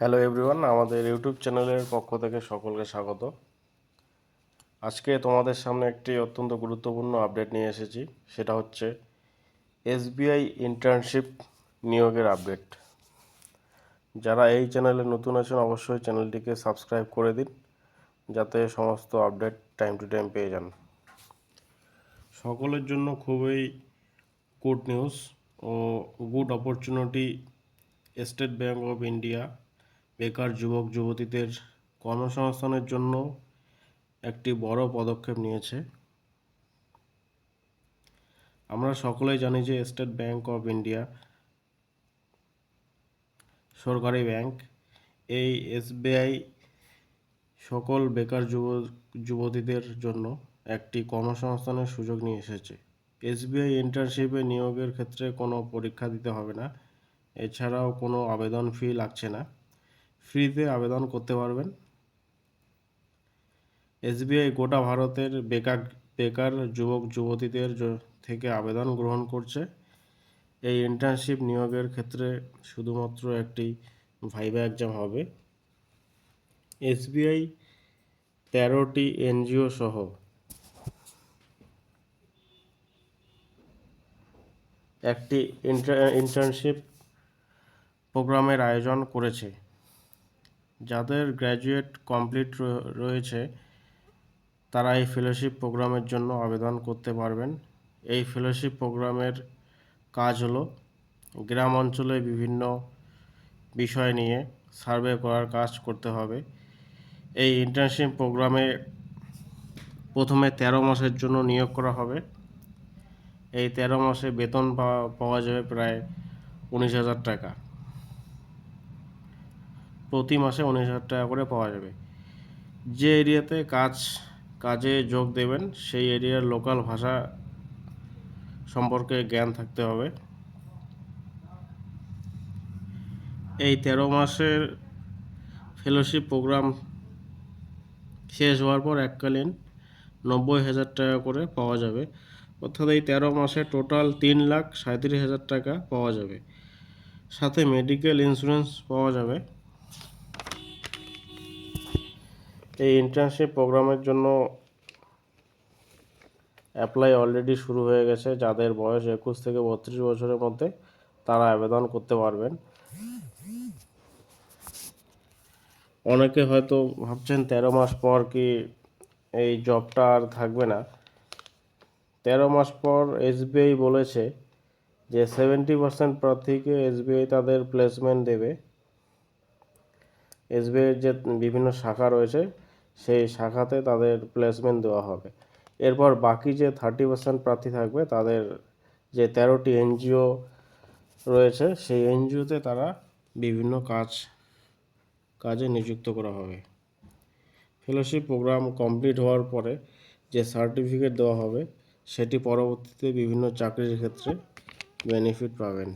Hello everyone আমাদের YouTube চ্যানেলের পক্ষ থেকে সকলকে স্বাগত। আজকে তোমাদের সামনে একটি অত্যন্ত গুরুত্বপূর্ণ আপডেট নিয়ে এসেছি, সেটা হচ্ছে এসবিআই ইন্টার্নশিপ নিয়োগের আপডেট যারা এই চ্যানেলে নতুন আছেন, অবশ্যই চ্যানেলটিকে সাবস্ক্রাইব করে দিন, যাতে সমস্ত আপডেট টাইম টু টাইম পেয়ে যান। সকলের জন্য খুবই good news O good opportunity state bank of India বেকার যুবক, যুবতীদের কর্মসংস্থানের জন্য একটি বড় পদক্ষেপ নিয়েছে। আমরা সকলেই জানি যে স্টেট ব্যাঙ্ক অফ ইন্ডিয়া, সরকারি ব্যাংক, এই এসবিআই সকল বেকার যুব, যুবতীদের জন্য একটি কর্মসংস্থানের সুযোগ নিয়ে এসেছে। এসবিআই ইন্টার্নশিপে নিয়োগের ক্ষেত্রে কোনো পরীক্ষা দিতে হবে না। এছাড়াও কোনো আবেদন ফি লাগছে না। ফ্রিতে আবেদন করতে পারবেন। এসবিআই গোটা ভারতের বেকার বেকার যুবক, যুবতীদের থেকে আবেদন গ্রহণ করছে। এই ইন্টার্নশিপ নিয়োগের ক্ষেত্রে শুধুমাত্র একটি ভাইবা এক্সাম হবে। এসবিআই তেরোটি এনজিও সহ একটি ইন্টার্নশিপ প্রোগ্রামের আয়োজন করেছে। যাদের গ্র্যাজুয়েট কমপ্লিট রয়েছে, তারা এই ফেলোশিপ প্রোগ্রামের জন্য আবেদন করতে পারবেন। এই ফেলোশিপ প্রোগ্রামের কাজ হলো গ্রাম অঞ্চলে বিভিন্ন বিষয় নিয়ে সার্ভে করার কাজ করতে হবে। এই ইন্টার্নশিপ প্রোগ্রামে প্রথমে তেরো মাসের জন্য নিয়োগ করা হবে। এই তেরো মাসে বেতন পাওয়া যাবে প্রায় উনিশ হাজার টাকা। প্রতি মাসে উনিশ হাজার টাকা করে পাওয়া যাবে। যে এরিয়াতে কাজ, কাজে যোগ দেবেন, সেই এরিয়ার লোকাল ভাষা সম্পর্কে জ্ঞান থাকতে হবে। এই তেরো মাসের ফেলোশিপ প্রোগ্রাম শেষ হওয়ার পর এককালীন নব্বই হাজার টাকা করে পাওয়া যাবে। অর্থাৎ এই তেরো মাসে টোটাল তিন লাখ সাঁত্রিশ হাজার টাকা পাওয়া যাবে। সাথে মেডিকেল ইন্স্যুরেন্স পাওয়া যাবে। এই ইন্টার্নশিপ প্রোগ্রামের জন্য অ্যাপ্লাই অলরেডি শুরু হয়ে গেছে। যাদের বয়স একুশ থেকে বত্রিশ বছরের মধ্যে, তারা আবেদন করতে পারবেন। অনেকে হয়তো ভাবছেন, তেরো মাস পর কি এই জবটা আর থাকবে না? তেরো মাস পর এসবিআই বলেছে যে সেভেন্টি পার্সেন্ট প্রার্থীকে এসবিআই তাদের প্লেসমেন্ট দেবে। এসবিআইয়ের যে বিভিন্ন শাখা রয়েছে সেই শাখাতে তাদের প্লেসমেন্ট দেওয়া হবে। এরপর বাকি যে থার্টি পার্সেন্ট প্রার্থী থাকবে, তাদের যে তেরোটি এনজিও রয়েছে, সেই এনজিওতে তারা বিভিন্ন কাজ, কাজে নিযুক্ত করা হবে। ফেলোশিপ প্রোগ্রাম কমপ্লিট হওয়ার পরে যে সার্টিফিকেট দেওয়া হবে, সেটি পরবর্তীতে বিভিন্ন চাকরির ক্ষেত্রে বেনিফিট পাবেন।